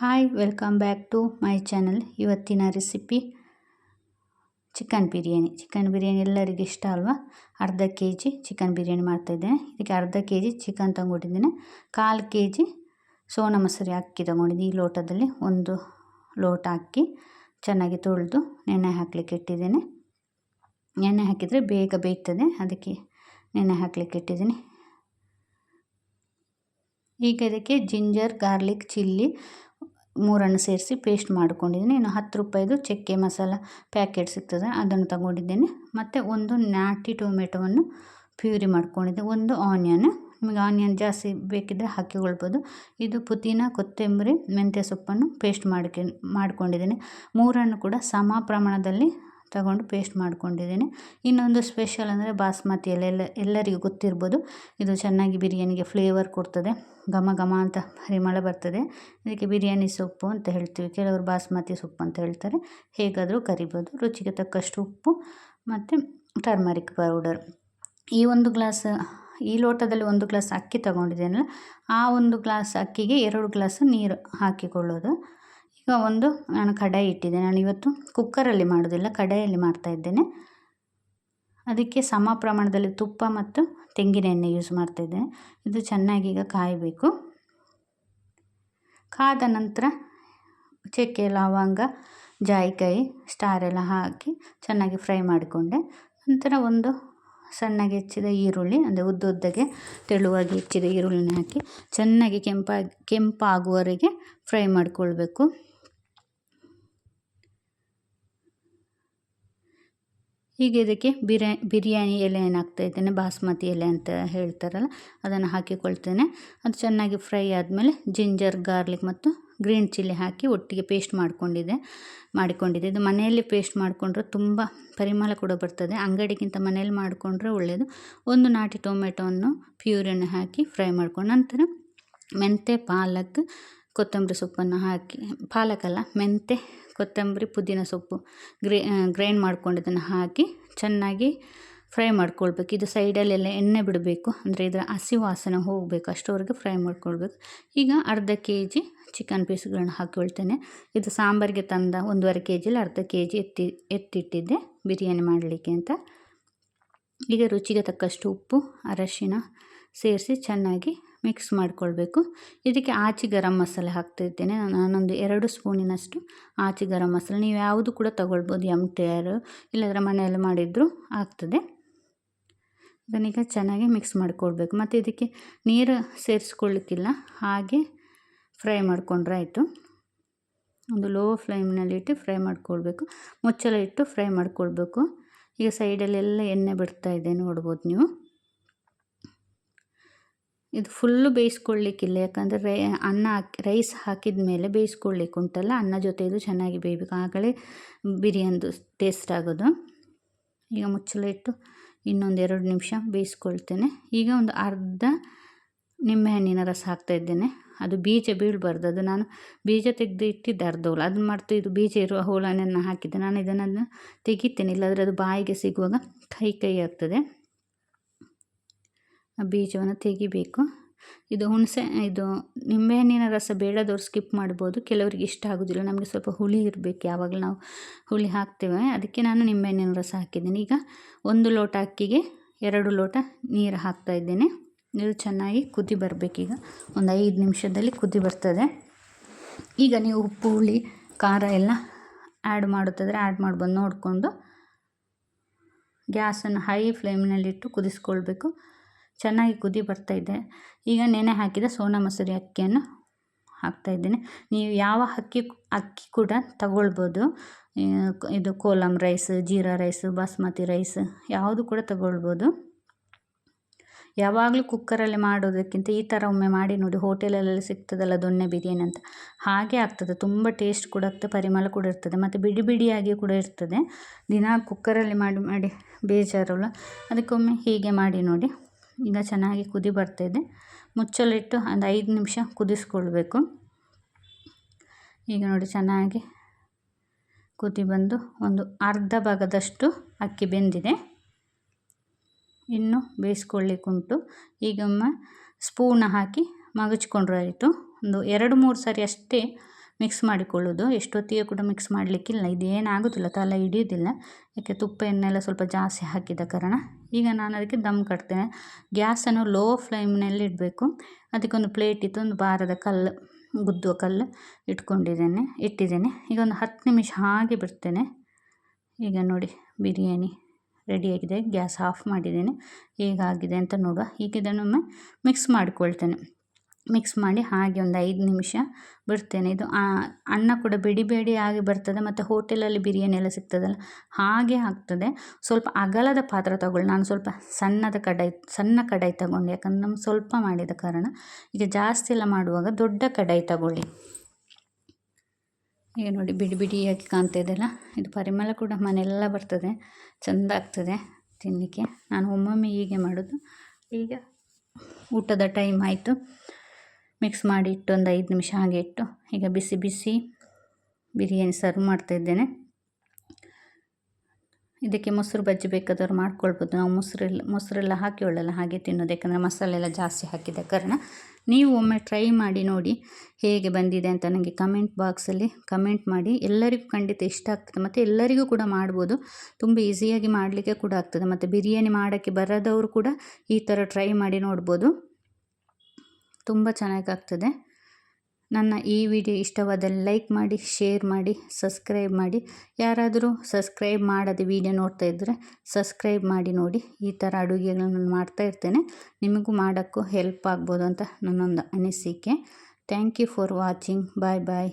Hi welcome back to my channel ಇವತ್ತಿನ recipe chicken biryani chicken biryani ಎಲ್ಲರಿಗೂ ಇಷ್ಟ ಅಲ್ವಾ? ಅರ್ಧ ಕೆ ಜಿ ಚಿಕನ್ ಬಿರಿಯಾನಿ ಮಾಡ್ತಾಯಿದ್ದೇನೆ ಇದಕ್ಕೆ ಅರ್ಧ ಕೆ ಜಿ ಚಿಕನ್ ತೊಗೊಂಡಿದ್ದೇನೆ. ಕಾಲು ಕೆ ಜಿ ಸೋನ ಮೊಸರಿ ಅಕ್ಕಿ ತೊಗೊಂಡಿದ್ದೀನಿ. ಈ ಲೋಟದಲ್ಲಿ ಒಂದು ಲೋಟ ಅಕ್ಕಿ ಚೆನ್ನಾಗಿ ತೊಳೆದು ನೆನೆ ಹಾಕಲಿಕ್ಕೆ ಇಟ್ಟಿದ್ದೇನೆ. ನೆನೆ ಹಾಕಿದರೆ ಬೇಗ ಬೇಯ್ತದೆ. ಅದಕ್ಕೆ ನೆನೆ ಹಾಕಲಿಕ್ಕೆ ಇಟ್ಟಿದ್ದೀನಿ. ಈಗ ಇದಕ್ಕೆ ಜಿಂಜರ್ ಗಾರ್ಲಿಕ್ ಚಿಲ್ಲಿ ಮೂರನ್ನು ಸೇರಿಸಿ ಪೇಸ್ಟ್ ಮಾಡ್ಕೊಂಡಿದ್ದೀನಿ. ಇನ್ನು ಹತ್ತು ರೂಪಾಯಿದು ಚಕ್ಕೆ ಮಸಾಲ ಪ್ಯಾಕೆಟ್ ಸಿಗ್ತದೆ, ಅದನ್ನು ತಗೊಂಡಿದ್ದೇನೆ. ಮತ್ತು ಒಂದು ನಾಟಿ ಟೊಮೆಟೊವನ್ನು ಪ್ಯೂರಿ ಮಾಡ್ಕೊಂಡಿದ್ದೆ. ಒಂದು ಆನಿಯನ್ ನಿಮಗೆ ಆನಿಯನ್ ಜಾಸ್ತಿ ಬೇಕಿದ್ದರೆ ಹಾಕಿಕೊಳ್ಬೋದು ಇದು ಪುದೀನ, ಕೊತ್ತಂಬರಿ, ಮೆಂತ್ಯ ಸೊಪ್ಪನ್ನು ಪೇಸ್ಟ್ ಮಾಡ್ಕೆ, ಮಾಡ್ಕೊಂಡಿದ್ದೀನಿ. ಮೂರನ್ನು ಕೂಡ ಸಮ ಪ್ರಮಾಣದಲ್ಲಿ ತಗೊಂಡು ಪೇಸ್ಟ್ ಮಾಡ್ಕೊಂಡಿದ್ದೀನಿ. ಇನ್ನೊಂದು ಸ್ಪೆಷಲ್ ಅಂದರೆ ಬಾಸ್ಮತಿ ಎಲ್ಲ, ಎಲ್ಲರಿಗೂ ಗೊತ್ತಿರ್ಬೋದು. ಇದು ಚೆನ್ನಾಗಿ ಬಿರಿಯಾನಿಗೆ ಫ್ಲೇವರ್ ಕೊಡ್ತದೆ. ಘಮ ಘಮ ಅಂತ ಪರಿಮಳ ಬರ್ತದೆ. ಇದಕ್ಕೆ ಬಿರಿಯಾನಿ ಸೊಪ್ಪು ಅಂತ ಹೇಳ್ತೀವಿ. ಕೆಲವರು ಬಾಸ್ಮತಿ ಸೊಪ್ಪು ಅಂತ ಹೇಳ್ತಾರೆ. ಹೇಗಾದರೂ ಕರಿಬೋದು. ರುಚಿಗೆ ತಕ್ಕಷ್ಟು ಉಪ್ಪು ಮತ್ತು ಟರ್ಮರಿಕ್ ಪೌಡರ್ ಈ ಒಂದು ಗ್ಲಾಸ್ ಈ ಲೋಟದಲ್ಲಿ ಒಂದು ಗ್ಲಾಸ್ ಅಕ್ಕಿ ತಗೊಂಡಿದ್ದೇನಲ್ಲ, ಆ ಒಂದು ಗ್ಲಾಸ್ ಅಕ್ಕಿಗೆ ಎರಡು ಗ್ಲಾಸ್ ನೀರು ಹಾಕಿಕೊಳ್ಳೋದು. ಈಗ ಒಂದು ನಾನು ಕಡಾಯಿ ಇಟ್ಟಿದ್ದೆ ನಾನು ಇವತ್ತು ಕುಕ್ಕರಲ್ಲಿ ಮಾಡೋದಿಲ್ಲ ಕಡಾಯಲ್ಲಿ ಮಾಡ್ತಾ ಇದ್ದೇನೆ. ಅದಕ್ಕೆ ಸಮ ಪ್ರಮಾಣದಲ್ಲಿ ತುಪ್ಪ ಮತ್ತು ತೆಂಗಿನ ಎಣ್ಣೆ ಯೂಸ್ ಮಾಡ್ತಾಯಿದ್ದೇನೆ ಇದು ಚೆನ್ನಾಗಿ ಈಗ ಕಾಯಬೇಕು. ಕಾದ ನಂತರ ಚಕ್ಕೆ, ಲವಂಗ, ಜಾಯಿಕಾಯಿ, ಸ್ಟಾರ್ ಎಲ್ಲ ಹಾಕಿ ಚೆನ್ನಾಗಿ ಫ್ರೈ ಮಾಡಿಕೊಂಡೆ. ನಂತರ ಒಂದು ಸಣ್ಣಗೆ ಹೆಚ್ಚಿದ ಈರುಳ್ಳಿ, ಅಂದರೆ ಉದ್ದ ಉದ್ದಗೆ ತೆಳುವಾಗಿ ಹೆಚ್ಚಿದ ಈರುಳ್ಳಿನ ಹಾಕಿ ಚೆನ್ನಾಗಿ ಕೆಂಪಾಗಿ, ಕೆಂಪಾಗುವವರೆಗೆ ಫ್ರೈ ಮಾಡಿಕೊಳ್ಬೇಕು. ಹೀಗೆ ಇದಕ್ಕೆ ಬಿರ್ಯಾ ಬಿರಿಯಾನಿ ಎಲೆಯನ್ನು ಇದ್ದೇನೆ, ಬಾಸ್ಮತಿ ಎಲೆ ಅಂತ ಹೇಳ್ತಾರಲ್ಲ, ಅದನ್ನು ಹಾಕಿಕೊಳ್ತೇನೆ. ಅದು ಚೆನ್ನಾಗಿ ಫ್ರೈ ಆದಮೇಲೆ ಜಿಂಜರ್, ಗಾರ್ಲಿಕ್ ಮತ್ತು ಗ್ರೀನ್ ಚಿಲ್ಲಿ ಹಾಕಿ ಒಟ್ಟಿಗೆ ಪೇಸ್ಟ್ ಮಾಡಿಕೊಂಡಿದ್ದೆ ಮಾಡಿಕೊಂಡಿದ್ದೆ ಇದು ಮನೆಯಲ್ಲಿ ಪೇಸ್ಟ್ ಮಾಡಿಕೊಂಡ್ರೆ ತುಂಬ ಪರಿಮಳ ಕೂಡ ಬರ್ತದೆ. ಅಂಗಡಿಗಿಂತ ಮನೆಯಲ್ಲಿ ಮಾಡಿಕೊಂಡ್ರೆ ಒಳ್ಳೆಯದು ಒಂದು ನಾಟಿ ಟೊಮೆಟೊವನ್ನು ಪ್ಯೂರಿಯನ್ನು ಹಾಕಿ ಫ್ರೈ ಮಾಡಿಕೊಂಡು ನಂತರ ಮೆಂತೆ ಪಾಲಕ್, ಕೊತ್ತಂಬರಿ ಸೊಪ್ಪನ್ನು ಹಾಕಿ, ಪಾಲಕಲ್ಲ ಮೆಂತೆ ಕೊತ್ತಂಬರಿ, ಪುದೀನ ಸೊಪ್ಪು ಗ್ರೇ ಗ್ರೈಂಡ್ ಮಾಡ್ಕೊಂಡಿದ್ದನ್ನು ಹಾಕಿ ಚೆನ್ನಾಗಿ ಫ್ರೈ ಮಾಡ್ಕೊಳ್ಬೇಕು. ಇದು ಸೈಡಲ್ಲೆಲ್ಲ ಎಣ್ಣೆ ಬಿಡಬೇಕು, ಅಂದರೆ ಇದರ ಹಸಿ ವಾಸನೆ ಹೋಗಬೇಕು, ಅಷ್ಟೋವರೆಗೆ ಫ್ರೈ ಮಾಡ್ಕೊಳ್ಬೇಕು. ಈಗ ಅರ್ಧ ಕೆ ಜಿ ಚಿಕನ್ ಪೀಸ್ಗಳನ್ನ ಹಾಕೊಳ್ತೇನೆ. ಇದು ಸಾಂಬಾರಿಗೆ ತಂದ ಒಂದೂವರೆ ಕೆ ಜಿಲಿ ಅರ್ಧ ಕೆ ಜಿ ಎತ್ತಿ, ಎತ್ತಿಟ್ಟಿದ್ದೆ ಬಿರಿಯಾನಿ ಮಾಡಲಿಕ್ಕೆ ಅಂತ. ಈಗ ರುಚಿಗೆ ತಕ್ಕಷ್ಟು ಉಪ್ಪು, ಅರಶಿನ ಸೇರಿಸಿ ಚೆನ್ನಾಗಿ ಮಿಕ್ಸ್ ಮಾಡಿಕೊಳ್ಬೇಕು. ಇದಕ್ಕೆ ಆಚಿ ಗರಂ ಮಸಾಲೆ ಹಾಕ್ತಿರ್ತೇನೆ. ನಾನೊಂದು ಎರಡು ಸ್ಪೂನಿನಷ್ಟು ಆಚಿ ಗರಂ ಮಸಾಲೆ. ನೀವು ಯಾವುದು ಕೂಡ ತಗೊಳ್ಬೋದು, ಎಂ ಟಿ ಇಲ್ಲದ್ರೆ ಇಲ್ಲಾಂದರೆ ಮನೆಯಲ್ಲಿ ಮಾಡಿದರೂ ಆಗ್ತದೆ. ಇದನ್ನೀಗ ಚೆನ್ನಾಗಿ ಮಿಕ್ಸ್ ಮಾಡಿಕೊಳ್ಬೇಕು. ಮತ್ತು ಇದಕ್ಕೆ ನೀರು ಸೇರಿಸ್ಕೊಳ್ಳಿಕ್ಕಿಲ್ಲ. ಹಾಗೆ ಫ್ರೈ ಮಾಡಿಕೊಂಡ್ರೆ ಆಯಿತು. ಒಂದು ಲೋ ಫ್ಲೇಮ್ನಲ್ಲಿಟ್ಟು ಫ್ರೈ ಮಾಡಿಕೊಳ್ಬೇಕು. ಮುಚ್ಚಲ ಇಟ್ಟು ಫ್ರೈ ಮಾಡಿಕೊಳ್ಬೇಕು. ಈಗ ಸೈಡಲ್ಲೆಲ್ಲ ಎಣ್ಣೆ ಬಿಡ್ತಾ ಇದೆ, ನೋಡ್ಬೋದು ನೀವು. ಇದು ಫುಲ್ಲು ಬೇಯಿಸ್ಕೊಳ್ಳಿಕ್ಕಿಲ್ಲ ಯಾಕಂದರೆ ರೈ, ಅನ್ನ ಹಾಕಿ, ರೈಸ್ ಹಾಕಿದ ಮೇಲೆ ಬೇಯಿಸ್ಕೊಳ್ಳಿಕ್ಕೆ ಉಂಟಲ್ಲ, ಅನ್ನ ಜೊತೆ ಇದು ಚೆನ್ನಾಗಿ ಬೇಯಬೇಕು. ಆಗಲೇ ಬಿರಿಯಾನಿದು ಟೇಸ್ಟ್ ಆಗೋದು. ಈಗ ಮುಚ್ಚಳ ಇಟ್ಟು ಇನ್ನೊಂದು ಎರಡು ನಿಮಿಷ ಬೇಯಿಸ್ಕೊಳ್ತೇನೆ. ಈಗ ಒಂದು ಅರ್ಧ ನಿಂಬೆಹಣ್ಣಿನ ರಸ ಹಾಕ್ತಾಯಿದ್ದೇನೆ ಅದು ಬೀಜ ಬೀಳಬಾರ್ದು. ಅದು ನಾನು ಬೀಜ ತೆಗೆದು ಇಟ್ಟಿದ್ದೆ ಅರ್ಧ ಹೋಲ ಅದನ್ನ ಮಾಡ್ತು ಇದು ಬೀಜ ಇರುವ ಹೋಲನೆಯನ್ನು ಹಾಕಿದ್ದೆ. ನಾನು ಇದನ್ನು ತೆಗಿತೇನೆ. ಇಲ್ಲಾಂದರೆ ಅದು ಬಾಯಿಗೆ ಸಿಗುವಾಗ ಕೈ ಕೈ ಆಗ್ತದೆ. ಬೀಜವನ್ನು ತೆಗಿಬೇಕು. ಇದು ಹುಣಸೆ, ಇದು ನಿಂಬೆಹಣ್ಣಿನ ರಸ ಬೇಡದವ್ರು ಸ್ಕಿಪ್ ಮಾಡ್ಬೋದು. ಕೆಲವರಿಗೆ ಇಷ್ಟ ಆಗೋದಿಲ್ಲ, ನಮಗೆ ಸ್ವಲ್ಪ ಹುಳಿ ಇರಬೇಕು. ಯಾವಾಗಲೂ ನಾವು ಹುಳಿ ಹಾಕ್ತೇವೆ. ಅದಕ್ಕೆ ನಾನು ನಿಂಬೆಹಣ್ಣಿನ ರಸ ಹಾಕಿದ್ದೀನಿ. ಈಗ ಒಂದು ಲೋಟ ಅಕ್ಕಿಗೆ ಎರಡು ಲೋಟ ನೀರು ಹಾಕ್ತಾ ಇದ್ದೇನೆ. ಇದು ಚೆನ್ನಾಗಿ ಕುದಿ ಬರಬೇಕೀಗ ಒಂದು ಐದು ನಿಮಿಷದಲ್ಲಿ ಕುದಿ ಬರ್ತದೆ. ಈಗ ನೀವು ಉಪ್ಪು, ಹುಳಿ, ಖಾರ ಎಲ್ಲ ಆ್ಯಡ್ ಮಾಡುತ್ತಿದ್ರೆ ಆ್ಯಡ್ ಮಾಡ್ಬೋದು ನೋಡಿಕೊಂಡು ಗ್ಯಾಸನ್ನು ಹೈ ಫ್ಲೇಮ್ನಲ್ಲಿಟ್ಟು ಕುದಿಸ್ಕೊಳ್ಬೇಕು. ಚೆನ್ನಾಗಿ ಕುದಿ ಬರ್ತಾಯಿದೆ ಈಗ ನೆನೆ ಹಾಕಿದ ಸೋನಾ ಮಸೂರಿ ಅಕ್ಕಿಯನ್ನು ಹಾಕ್ತಾಯಿದ್ದೇನೆ ನೀವು ಯಾವ ಅಕ್ಕಿ ಅಕ್ಕಿ ಕೂಡ ತಗೊಳ್ಬೋದು. ಇದು Kolam rice, jeera rice, basmati rice ಯಾವುದು ಕೂಡ ತಗೊಳ್ಬೋದು. ಯಾವಾಗಲೂ ಕುಕ್ಕರಲ್ಲಿ ಮಾಡೋದಕ್ಕಿಂತ ಈ ಥರ ಒಮ್ಮೆ ಮಾಡಿ ನೋಡಿ ಹೋಟೆಲಲ್ಲಿ ಸಿಗ್ತದಲ್ಲ ದೊಣ್ಣೆ ಬಿರಿಯಾನಿ ಅಂತ. ಹಾಗೆ ಆಗ್ತದೆ. ತುಂಬ ಟೇಸ್ಟ್ ಕೂಡ ಆಗ್ತದೆ, ಪರಿಮಳ ಕೂಡ ಇರ್ತದೆ, ಮತ್ತು ಬಿಡಿ ಬಿಡಿಯಾಗಿ ಕೂಡ ಇರ್ತದೆ. ದಿನ ಕುಕ್ಕರಲ್ಲಿ ಮಾಡಿ ಮಾಡಿ ಬೇಜಾರಲ್ಲ. ಅದಕ್ಕೊಮ್ಮೆ ಹೀಗೆ ಮಾಡಿ ನೋಡಿ. ಈಗ ಚೆನ್ನಾಗಿ ಕುದಿ ಬರ್ತಾಯಿದೆ ಮುಚ್ಚಲಿಟ್ಟು ಒಂದು ಐದು ನಿಮಿಷ ಕುದಿಸ್ಕೊಳ್ಬೇಕು. ಈಗ ನೋಡಿ ಚೆನ್ನಾಗಿ ಕುದಿ ಬಂದು ಒಂದು ಅರ್ಧ ಭಾಗದಷ್ಟು ಅಕ್ಕಿ ಬೆಂದಿದೆ. ಇನ್ನು ಬೇಯಿಸ್ಕೊಳ್ಳಿಕ್ಕುಂಟು. ಈಗೊಮ್ಮೆ ಸ್ಪೂನ ಹಾಕಿ ಮಗಚ್ಕೊಂಡ್ರೆ ಆಯಿತು ಒಂದು ಎರಡು ಮೂರು ಸಾರಿ ಅಷ್ಟೇ ಮಿಕ್ಸ್ ಮಾಡಿಕೊಳ್ಳೋದು. ಎಷ್ಟೊತ್ತಿಗೆ ಕೂಡ ಮಿಕ್ಸ್ ಮಾಡಲಿಕ್ಕಿಲ್ಲ. ಇದೇನಾಗೋದಿಲ್ಲ. ತಲೆ ಹಿಡಿಯೋದಿಲ್ಲ. ಯಾಕೆ ತುಪ್ಪ ಎಣ್ಣೆಲ್ಲ ಸ್ವಲ್ಪ ಜಾಸ್ತಿ ಹಾಕಿದ ಕಾರಣ. ಈಗ ನಾನು ಅದಕ್ಕೆ ದಮ್ ಕಟ್ತೇನೆ. ಗ್ಯಾಸನ್ನು ಲೋ ಫ್ಲೇಮ್ನಲ್ಲಿ ಇಡಬೇಕು. ಅದಕ್ಕೊಂದು ಪ್ಲೇಟ್ ಇತ್ತು. ಒಂದು ಬಾರದ ಕಲ್ಲು, ಗುದ್ದುವ ಕಲ್ಲು ಇಟ್ಕೊಂಡಿದ್ದೇನೆ, ಇಟ್ಟಿದ್ದೇನೆ. ಈಗ ಒಂದು ಹತ್ತು ನಿಮಿಷ ಹಾಗೆ ಬಿಡ್ತೇನೆ. ಈಗ ನೋಡಿ, ಬಿರಿಯಾನಿ ರೆಡಿಯಾಗಿದೆ ಗ್ಯಾಸ್ ಆಫ್ ಮಾಡಿದ್ದೇನೆ. ಹೇಗಾಗಿದೆ ಅಂತ ನೋಡುವ. ಈಗ ಇದನ್ನೊಮ್ಮೆ ಮಿಕ್ಸ್ ಮಾಡಿಕೊಳ್ತೇನೆ. ಮಿಕ್ಸ್ ಮಾಡಿ ಹಾಗೆ ಒಂದು ಐದು ನಿಮಿಷ ಬಿಡ್ತೇನೆ. ಇದು ಅನ್ನ ಕೂಡ ಬಿಡಿ ಬಿಡಿ ಆಗಿ ಬರ್ತದೆ ಮತ್ತು ಹೋಟೆಲಲ್ಲಿ ಬಿರಿಯಾನಿ ಎಲ್ಲ ಸಿಗ್ತದಲ್ಲ, ಹಾಗೆ ಆಗ್ತದೆ. ಸ್ವಲ್ಪ ಅಗಲದ ಪಾತ್ರ ತಗೊಳ್ಳಿ. ನಾನು ಸ್ವಲ್ಪ ಸಣ್ಣದ ಕಡಾಯಿ, ಸಣ್ಣ ಕಡಾಯಿ ತಗೊಂಡು, ಯಾಕಂದ್ರೆ ನಮ್ಗೆ ಸ್ವಲ್ಪ ಮಾಡಿದ ಕಾರಣ. ಈಗ ಜಾಸ್ತಿ ಎಲ್ಲ ಮಾಡುವಾಗ ದೊಡ್ಡ ಕಡಾಯಿ ತಗೊಳ್ಳಿ. ಈಗ ನೋಡಿ, ಬಿಡಿ ಬಿಡಿಯಾಗಿ ಕಾಣ್ತಾ ಇದೆಲ್ಲ ಇದು ಪರಿಮಳ ಕೂಡ ಮನೆಯೆಲ್ಲ ಬರ್ತದೆ, ಚೆಂದ ಆಗ್ತದೆ ತಿನ್ನಲಿಕ್ಕೆ. ನಾನು ಒಮ್ಮೊಮ್ಮೆ ಹೀಗೆ ಮಾಡೋದು. ಈಗ ಊಟದ ಟೈಮ್ ಆಯಿತು. ಮಿಕ್ಸ್ ಮಾಡಿ ಇಟ್ಟು ಒಂದು ಐದು ನಿಮಿಷ ಹಾಗೆ ಇಟ್ಟು ಈಗ ಬಿಸಿ ಬಿಸಿ ಬಿರಿಯಾನಿ ಸರ್ವ್ ಮಾಡ್ತಾಯಿದ್ದೇನೆ ಇದಕ್ಕೆ ಮೊಸರು ಬಜ್ಜಿ ಬೇಕಾದವ್ರು ಮಾಡ್ಕೊಳ್ಬೋದು. ನಾವು ಮೊಸರೆಲ್ಲ ಮೊಸರೆಲ್ಲ ಹಾಕಿಕೊಳ್ಳಲ್ಲ ಹಾಗೆ ತಿನ್ನೋದು. ಯಾಕಂದರೆ ಮಸಾಲೆ ಎಲ್ಲ ಜಾಸ್ತಿ ಹಾಕಿದ ಕಾರಣ. ನೀವು ಒಮ್ಮೆ ಟ್ರೈ ಮಾಡಿ ನೋಡಿ ಹೇಗೆ ಬಂದಿದೆ ಅಂತ ನನಗೆ ಕಮೆಂಟ್ ಬಾಕ್ಸಲ್ಲಿ ಕಮೆಂಟ್ ಮಾಡಿ. ಎಲ್ಲರಿಗೂ ಖಂಡಿತ ಇಷ್ಟ ಆಗ್ತದೆ. ಮತ್ತು ಎಲ್ಲರಿಗೂ ಕೂಡ ಮಾಡ್ಬೋದು. ತುಂಬ ಈಸಿಯಾಗಿ ಮಾಡಲಿಕ್ಕೆ ಕೂಡ ಆಗ್ತದೆ. ಮತ್ತು ಬಿರಿಯಾನಿ ಮಾಡೋಕ್ಕೆ ಬರದವರು ಕೂಡ ಈ ಥರ ಟ್ರೈ ಮಾಡಿ ನೋಡ್ಬೋದು. ತುಂಬ ಚೆನ್ನಾಗಾಗ್ತದೆ. ನನ್ನ ಈ ವಿಡಿಯೋ ಇಷ್ಟವಾದಲ್ಲಿ ಲೈಕ್ ಮಾಡಿ, ಶೇರ್ ಮಾಡಿ, ಸಬ್ಸ್ಕ್ರೈಬ್ ಮಾಡಿ. ಯಾರಾದರೂ ಸಬ್ಸ್ಕ್ರೈಬ್ ಮಾಡದೆ ವಿಡಿಯೋ ನೋಡ್ತಾ ಇದ್ದರೆ ಸಬ್ಸ್ಕ್ರೈಬ್ ಮಾಡಿ ನೋಡಿ. ಈ ಥರ ಅಡುಗೆಗಳನ್ನು ಮಾಡ್ತಾ ಇರ್ತೇನೆ. ನಿಮಗೂ ಮಾಡೋಕ್ಕೂ ಹೆಲ್ಪ್ ಆಗ್ಬೋದು ಅಂತ ನನ್ನೊಂದು ಅನಿಸಿಕೆ. Thank you for watching. Bye bye.